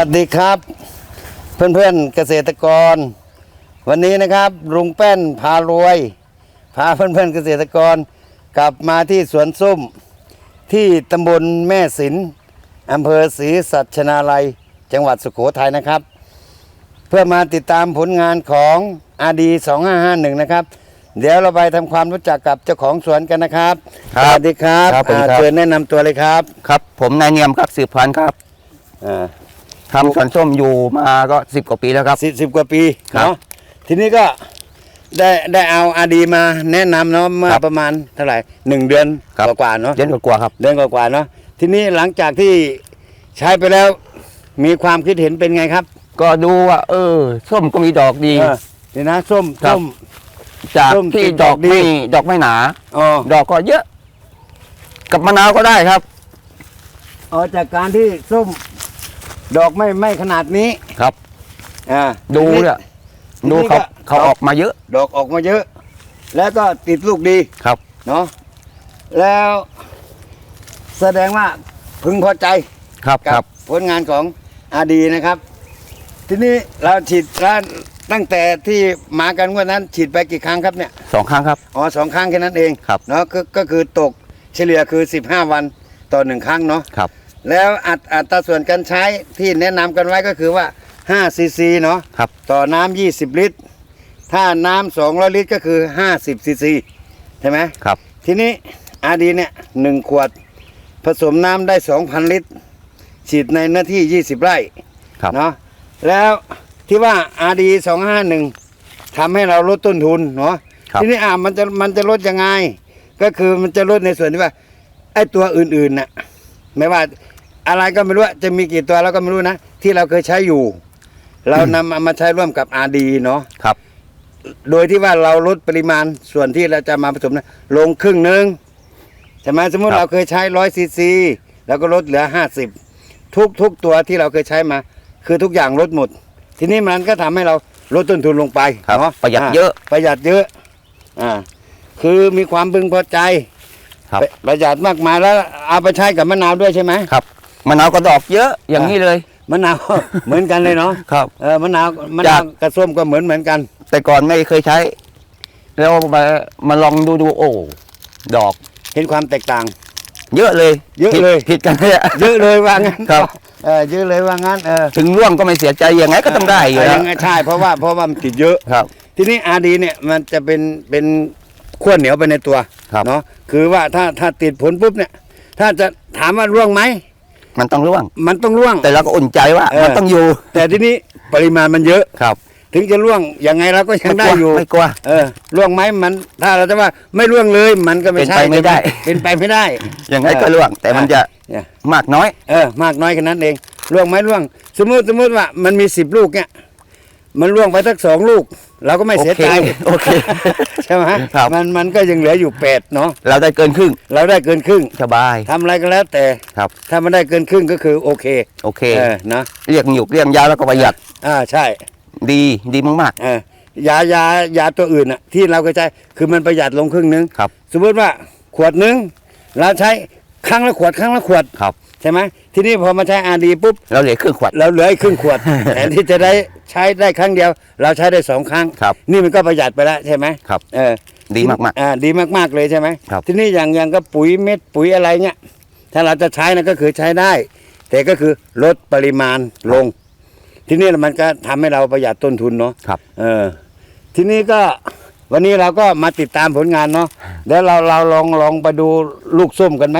สวัสดีครับ เพื่อนๆเกษตรกร วันนี้นะครับลุงแป้นพารวย พาเพื่อนๆเกษตรกร กลับมาที่สวนส้ม ที่ตำบลแม่สินอำเภอศรีสัชนาลัย จังหวัดสุโขทัยนะครับ เพื่อมาติดตามผลงานของอาดี2551 นะครับ เดี๋ยวเราไปทำความรู้จักกับเจ้าของสวนกันนะครับครับสวัสดีครับครับผมอ่าครับ เชิญแนะนำตัวเลยครับ ครับ ผมนายเนียมครับสืบพันธุ์ครับ อ่า ทำสวนส้มอยู่มาก็สิบกว่าปีแล้วครับ สิบสิบกว่าปีครับเนาะทีนี้ก็ได้ได้เอาอาดีมาแนะนำเนาะเมื่อครับประมาณเท่าไหร่หนึ่งเดือนครับ กว่าๆเนาะเดือนกว่าๆครับ เดือนกว่าๆเนาะทีนี้หลังจากที่ใช้ไปแล้ว มีความคิดเห็นเป็นไงครับก็ดูว่า เออ ส้มก็มีดอกดี เออเดี๋ยวนะส้มครับ ส้ม จากส้มที่ติดดดออกกดี ไม่ดอกไม่หนา อ๋อดอกก็เยอะ กับมะนาวก็ได้ครับ อ๋อจากการที่ส้ม ดอกไม่ไม่ขนาดนี้ครับ อ่าดูทีนี้เนี่ยทีนี้ดูเขาก็เขาออกมาเยอะ ดอกออกมาเยอะ แล้วก็ติดลูกดีครับเนาะแล้วแสดงว่าพึงพอใจครับคกัรับบผลงานของอาดีนะครับ ทีนี้เราฉีดร้านตั้งแต่ที่มากันวันนั้น ฉีดไปกี่ครั้งครับเนี่ยสองครั้งครับอ๋อสองครั้งแค่นั้นเองครับเนาะก็ก็คือตกเฉลี่ยคือ 15 วันต่อหนึ่งครั้งเนาะครับ แล้วอัตอัตราส่วนการใช้ที่แนะนำกันไว้ก็คือว่า5ซีซีเนาะครับ ต่อน้ำ20 ลิตร ถ้าน้ำ200 ลิตรก็คือ 50ซีซีใช่ไหมครับ ทีนี้อาดีเนี่ยหนึ่งขวดผสมน้ำได้ 2,000 ลิตร ฉีดในเนื้อที่ 20 ไร่ครับ เนาะแล้วที่ว่าอาดี251ทำให้เราลดต้นทุนเนาะครับ ทีนี้อ่ามันจะมันจะลดยังไง ก็คือมันจะลดในส่วนที่ว่าไอ้ตัวอื่นๆน่ะ ไม่ว่าอะไรก็ไม่รู้อะจะมีกี่ตัวเราก็ไม่รู้นะ ที่เราเคยใช้อยู่ เรานำเอามาใช้ร่วมกับอาดีเนาะครับ โดยที่ว่าเราลดปริมาณส่วนที่เราจะมาผสมนะลงครึ่งหนึ่งใช่ไหมสมมติครับ เราเคยใช้ร้อยซีซีแล้วก็ลดเหลือห้าสิบทุกทุกตัวที่เราเคยใช้มา คือทุกอย่างลดหมด ทีนี้มันก็ทำให้เราลดต้นทุนลงไปครับเนาะประหยัดาเยอะ ประหยัดเยอะ อ่า คือมีความพึงพอใจ ครับประประหยัดมากมายแล้วเอาไปใช้กับมะนาวด้วยใช่ไหมครับมะนาวก็ดอกเยอะอย่างนี้เลยมะนาวเหมือนกันเลยเนาะครับเออมะนาวมะจานากวกระส้มก็เหมือนเหมือนกัน แต่ก่อนไม่เคยใช้ แล้วมามาลองดูดูโอ้ดอกเห็นความแตกต่าง เยอะเลย เยอะผิดเลยผิดกันเลยอะเยอะเลยว่างั้นครับเออเยอะเลยว่างั้นเออถึงร่วงก็ไม่เสียใจยังไงก็ต้องได้อยู่เออแล้วยังไงใช่เพราะว่าเพราะว่ามันติดเยอะครับ ทีนี้อาดีเนี่ยมันจะเป็นเป็น ขั้วเหนียวไปในตัวครับ เนาะคือว่าถ้าถ้าติดผลปุ๊บเนี่ย ถ้าจะถามว่าร่วงไหมมันต้องร่วง มันต้องร่วง แต่เราก็อุ่นใจว่า เออ มันต้องอยู่แต่ทีนี้ปริมาณมันเยอะ ครับถึงจะร่วงยังไงเราก็ยังได้ม่กลัวอยู่ ไม่กลัว เออร่วงไหมมัน ถ้าเราจะว่าไม่ร่วงเลยมันก็ไม่เป็นใช่ไปไม่ได้ เป็นไปไม่ได้ยังไงก็ร่วง แต่มันจะเนี่ยมากน้อย เออมากน้อยแค่นั้นเองร่วงไหมร่วง สมมติสมมติว่ามันมีสิบลูกเนี่ย มันร่วงไปสักสองลูก เราก็ไม่เสียใจโอเคใช่ไหมครับ มันมันก็ยังเหลืออยู่แปดเนาะเราได้เกินครึ่ง เราได้เกินครึ่งสบายทำอะไรก็แล้วแต่ครับ ถ้ามันได้เกินครึ่งก็คือโอเคโอเคเออนะเรียกหยุกเรียกยาวแล้วก็ประหยัดอ่าใช่ดีดีมากเออยายายาตัวอื่นอะที่เราก็ใช้คือมันประหยัดลงครึ่งนึงๆครับ สมมติว่าขวดนึงเราใช้ครั้งละขวดครั้งละขวดครับ ใช่ไหมทีนี้พอมาใช้อาดีปุ๊บเราเหลือครึ่งขวด เราเหลืออีกครึ่งขวด แทนที่จะได้ใช้ได้ครั้งเดียว เราใช้ได้สองครั้ง ครับ นี่มันก็ประหยัดไปแล้วใช่ไหมครับเออดีมากอ่าดีมากๆเลยใช่ไหมครับ ทีนี้อย่างอย่างก็ปุ๋ยเม็ดปุ๋ยอะไรเนี่ยถ้าเราจะใช้นะก็คือใช้ได้ แต่ก็คือลดปริมาณลง ทีนี้มันก็ทำให้เราประหยัดต้นทุนเนาะๆครับ เออ ทีนี้ก็วันนี้เราก็มาติดตามผลงานเนาะเดี๋ยวเราเราลองลองไปดูลูกส้มกันไหม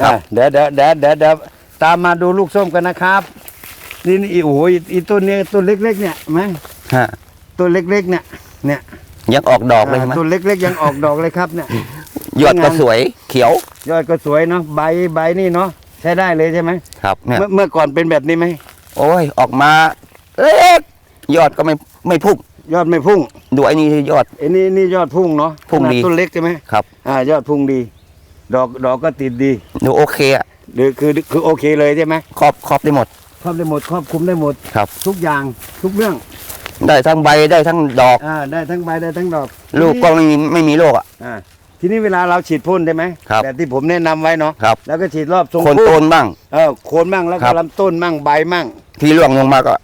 ครับ อ่าเดี๋ยวเดี๋ยวเดี๋ยวเดี๋ยวเดี๋ยวตามมาดูลูกส้มกันนะครับ นี่นี่โอ้โหอีอีต้นนี้ต้นเล็กๆเนี่ยเห็นไหมฮะต้นเล็กๆเนี่ยเนี่ยยังออกดอกเลยใช่ไหมต้นเล็กๆยังออกดอกเลยครับเนี่ย ยอดก็สวยเขียวยอดก็สวยเนาะใบใบนี่เนาะใช้ได้เลยใช่ไหมครับเนี่ยเมื่อเมื่อก่อนเป็นแบบนี้ไหมโอ้ยออกมาเล็กยอดก็ไม่ไม่พุ่งยอดไม่พุ่งดูไอ้นี่ยอด ไอ้นี่นี่ยอดพุ่งเนาะพุ่งดี ขนาต้นเล็กใช่ไหมครับ อ่ายอดพุ่งดี ดอกดอกก็ติดดีดูโอเคอะหรือคือคือโอเคเลยใช่ไหมครอบครอบได้หมด ครอบได้หมดครอบคลุมได้หมดครับ ทุกอย่างทุกเรื่องได้ทั้งใบได้ทั้งดอกอ่าได้ทั้งใบได้ทั้งดอกลูกก็ไม่มีไม่มีโรคอะอ่าทีนี้เวลาเราฉีดพ่นได้ไหมครับแบบที่ผมแนะนำไว้เนาะครับแล้วก็ฉีดรอบทรงคนพุ่ต้นบ้างเออโคนบ้างแล้วครัก็บลำต้นบ้างใบบ้างที่ร่วงลงมาก็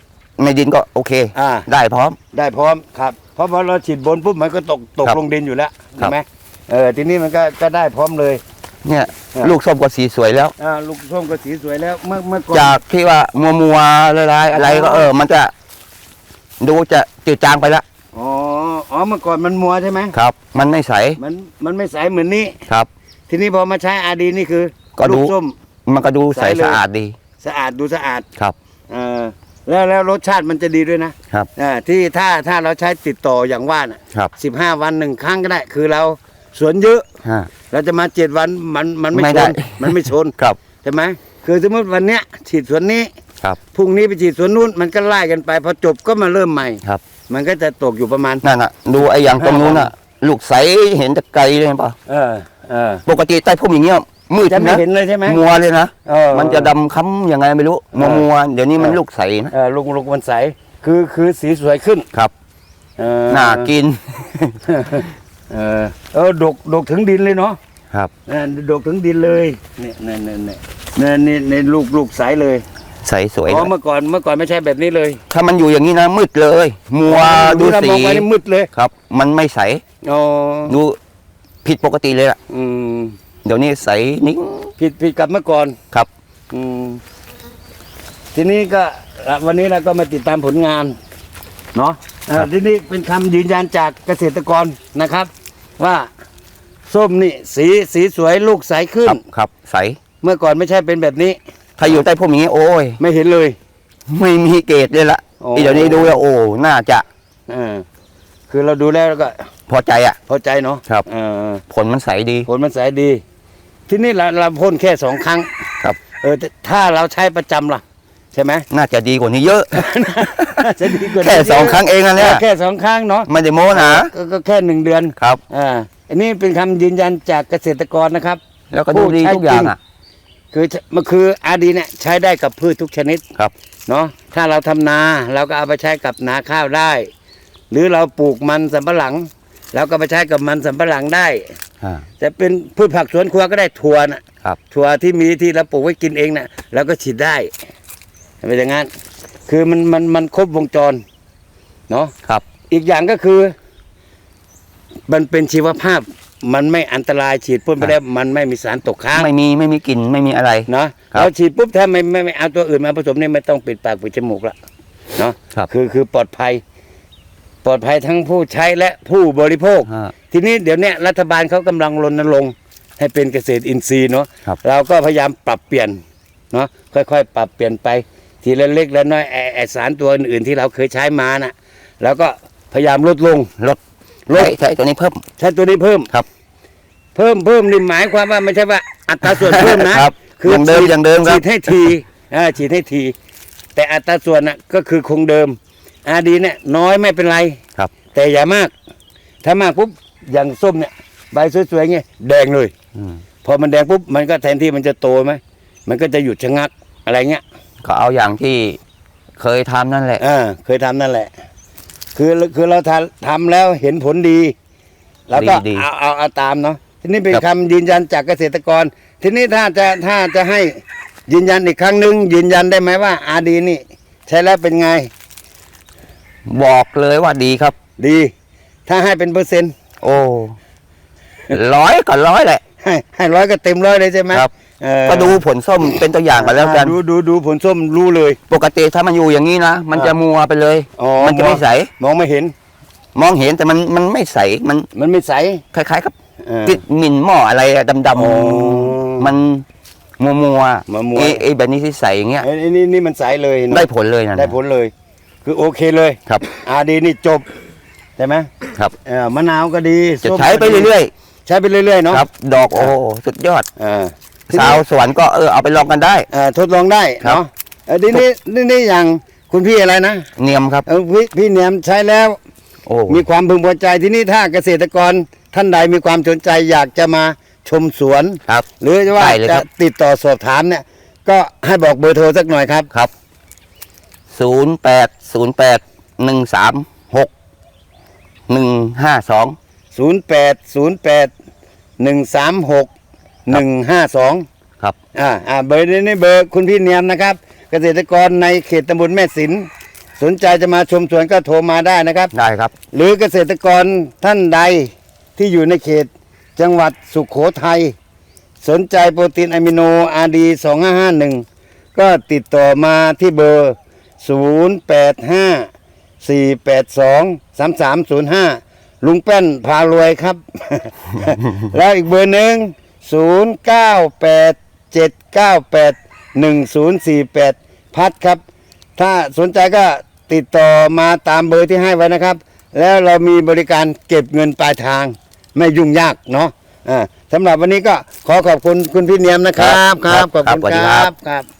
ในดินก็โอเคอ่าได้พร้อม ได้พร้อมครับ เพราะพอเราฉีดบนปุ๊บมันก็ตกตกครับลงดินอยู่แล้วครัใช่บไหมเออทีนี้มันก็ก็ได้พร้อมเลย เนี่ยครับลูกส้มก็สีสวยแล้ว อ่าลูกส้มก็สีสวยแล้ว เมื่อเมื่อก่อนจากที่ว่ามัวมัวๆลายๆอะไรก็อ๋อเออ มันจะดูจะจืดจางไปแล้วอ๋ออ๋อเมื่อก่อนมันมัวใช่ไหมครับ มันไม่ใสมันมันไม่ใสเหมือนนี้ครับ ทีนี้พอมาใช้อาดีนี่คือก็ดูลูกส้ม มันก็ดูใสใสเลย สะอาดดีสะอาดดูสะอาดครับ เออแล้วแล้วรสชาติมันจะดีด้วยนะครับ อ่าที่ถ้าถ้าเราใช้ติดต่ออย่างว่าน่ะครับสิบห้าวันหนึ่งครั้งก็ได้ คือเราสวนเยอะ ฮะ เราจะมาเจ็ดวันมันมันไม่ไม่ชได้ นมันไม่ชนครับ ใช่ไหมคือสมมติวันเนี้ยฉีดสวนนี้ครับ พรุ่งนี้ไปฉีดสวนนู้นมันก็ไล่กันไปพอจบก็มาเริ่มใหม่ ครับ มันก็จะตกอยู่ประมาณนั่นน่ะ ดูไอ้อย่างตรงนู้นน่ะ ลูกใสเห็นแต่ไกลเลยเห็นป่ะเออเออปกติใต้พุ่มอย่างเงี้ยมืดจะไม่นะเห็นเลยใช่ไหม มัวเลยนะ เออ มันจะดำค้ำยังไงไม่รู้มัวมัวๆเดี๋ยวนี้มันเออลูกใสนะ เออลูกลูกมันใสคือคือสีสวยขึ้นครับ เออ น่ากิน เออเออดกดกถึงดินเลยเนาะครับนั่นดกถึงดินเลยเนี่ยนี่นี่นี่นี่นี่นี่ลูกลูกใสเลยใสสวยอ๋อนะเมื่อก่อนเมื่อก่อนไม่ใช่แบบนี้เลย ถ้ามันอยู่อย่างนี้นะมืดเลย มัวดูเราสีมองไปนี่มืดเลยครับ มันไม่ใสอ๋อดูผิดปกติเลยล่ะ อืมเดี๋ยวนี้ใสนิ่งผิดผิดกับเมื่อก่อนครับ อืมทีนี้ก็อะวันนี้เราก็มาติดตามผลงาน เนาะอ่าทีนี้เป็นคำยืนยันจากเกษตรกรนะครับ ว่าส้มนี่สีสีสวยลูกใสขึ้คน รับครับใสเมื่อก่อนไม่ใช่เป็นแบบนี้ถ้าอยู่ใต้พุ่มอย่างนี้โอ้ย ไม่เห็นเลย ไม่มีเกรดเลยละโอ้ เดี๋ยวนี้ดูแล้วโอ้น่าจะเออคือเราดูแล้วก็พอใจอะ พอใจเนาะครับ เออผลมันใสดี ผลมันใสดี ทีนี้เราเราพ่นแค่สองครั้งครับ เออแต่ถ้าเราใช้ประจำล่ะใช่ไหมน่าจะดีกว่านี้เยอะจะดีกว่านี้แค่สองครั้งเองอันเนี้ยแค่สองครั้งเนาะไม่ได้โม้นะก็ก็แค่หนึ่งเดือนครับอ่าอันนี้เป็นคำยืนยันจากเกษตรกรนะครับ แล้วก็ดูดีทุกอย่างอะคือมันคืออาดีเนี่ยใช้ได้กับพืชทุกชนิดครับเนาะถ้าเราทำนาเราก็เอาไปใช้กับนาข้าวได้ หรือเราปลูกมันสำปะหลังเราก็ไปใช้กับมันสำปะหลังได้อ่าจะเป็นพืชผักสวนครัวก็ได้ถั่วนะครับถั่วที่มีที่เราปลูกไว้กินเองนะ่ะเราก็ฉีดได้ เป็นอย่างนั้น คือมันมันมันครบวงจรเนาะครับ อีกอย่างก็คือ มันเป็นชีวภาพ มันไม่อันตรายฉีดพ่นไปแล้วมันไม่มีสารตกค้างไม่มีไม่มีกลิ่นไม่มีอะไรเนาะครับเราฉีดปุ๊บถ้าไม่ไม่ไม่เอาตัวอื่นมาผสมเนี่ยไม่ต้องปิดปากปิดจมูกละเนาะครับคือคือปลอดภัย ปลอดภัยทั้งผู้ใช้และผู้บริโภคอ่าทีนี้เดี๋ยวเนี้ยรัฐบาลเขากำลังรณรงค์ให้เป็นเกษตรอินทรีย์เนาะครับเราก็พยายามปรับเปลี่ยนเนาะค่อย ๆ ปรับเปลี่ยนไป ทีละเล็กละน้อยไอ้ไอสารตัวอื่นๆที่เราเคยใช้มาน่ะเราก็พยายามลดลงลดลดใช้ใช้ตัวนี้เพิ่ม ใช้ตัวนี้เพิ่มครับ เพิ่มเพิ่มนี่หมายความว่าไม่ใช่ว่าอัตราส่วนเพิ่มนะครับอย่างเดิมฉีอย่างเดิมครับฉีดให้ทีอ่าฉีดให้ที แต่อัตราส่วนน่ะก็คือคงเดิมอาดีเนี่ยน้อยไม่เป็นไรครับ แต่อย่ามาก ถ้ามากปุ๊บอย่างส้มเนี่ยใบสวยๆเงี้ยแดงเลยอืมพอมันแดงปุ๊บมันก็แทนที่มันจะโตไหมมันก็จะหยุดชะงักอะไรเงี้ย ก็เอาอย่างที่เคยทำนั่นแหละ เออ เคยทำนั่นแหละ คือคือเราทำทำแล้วเห็นผลดี แล้วก็ดีดีเอาเอาเอาตามเนาะทีนี้เป็นครับคำยืนยันจากเกษตรกร ทีนี้ถ้าจะถ้าจะให้ยืนยันอีกครั้งหนึ่งยืนยันได้ไหมว่าอาดีนี่ ใช้แล้วเป็นไงบอกเลยว่าดีครับ ดี ถ้าให้เป็นเปอร์เซ็นต์ โอ้ ร้อยก็ร้อยแหละ ให้ให้ร้อยก็เต็มร้อยเลยใช่ไหมครับเออก็ดูผลส้มเป็นตัวอย่างกันแล้วกัน ดูดูดูผลส้มรู้เลย ปกติถ้ามันอยู่อย่างนี้นะ มันจะมัวไปเลย อ๋อมันจะไม่ใส มองไม่เห็น มองเห็นแต่มันมันไม่ใส มันมันไม่ใส คล้ายๆกับเออ ติดหมิ่นหม้ออะไรอะดอ๋อำๆมันมัวมัวๆมัวๆ ไอ้ไอ้แบบนี้ที่ใสอย่างเงี้ย ไอ้นี่นี่มันใสเลยเห็นหมได้ผลเลยนะได้ผลเลย คือโอเคเลยครับ อาดีนี่จบใช่ไหมครับ เออมะนาวก็ดีจะส้มใช้ไปก็ดีเรื่อย ใช้ไปเรื่อยๆๆเนาะครับ ดอกโอ้สุดยอดเออสาวสวนก็เออเอาไปลองกันได้ เออทดลองได้ครับเนาะเออทีนี้นี่นี่อย่างคุณพี่อะไรนะเนียมครับเออพี่พี่เนียมใช้แล้วโอ้มีความพึงพอใจที่นี่ถ้าเกษตรกรท่านใดมีความสนใจอยากจะมาชมสวนครับ หรือว่าได้เลยคจะรับติดต่อสอบถามเนี่ย ก็ให้บอกเบอร์โทรสักหน่อยครับครับศูนย์แปดศูนย์แปดหนึ่งสามหกหนึ่งห้าสอง 08 08 136 152ครับ อ่าอ่าเบอร์นี้นี่เบอร์คุณพี่เนียมนะครับ เกษตรกรในเขตตำบลแม่สินสนใจจะมาชมสวนก็โทรมาได้นะครับ ได้ครับ หรือเกษตรกรท่านใดที่อยู่ในเขตจังหวัดสุขโขทัยสนใจโปรตีนอะมิโนอาดี2551ก็ติดต่อมาที่เบอร์085 482 3305 ลุงแป้นพารวยครับ แล้วอีกเบอร์หนึ่ง098 798 1048พัดครับ ถ้าสนใจก็ติดต่อมาตามเบอร์ที่ให้ไว้นะครับ แล้วเรามีบริการเก็บเงินปลายทาง ไม่ยุ่งยากเนาะอ่าสำหรับวันนี้ก็ขอขอบคุณคุณพี่เนียมนะครับ ครับ ขอบคุณครับสวัสดีคครัรับบครับ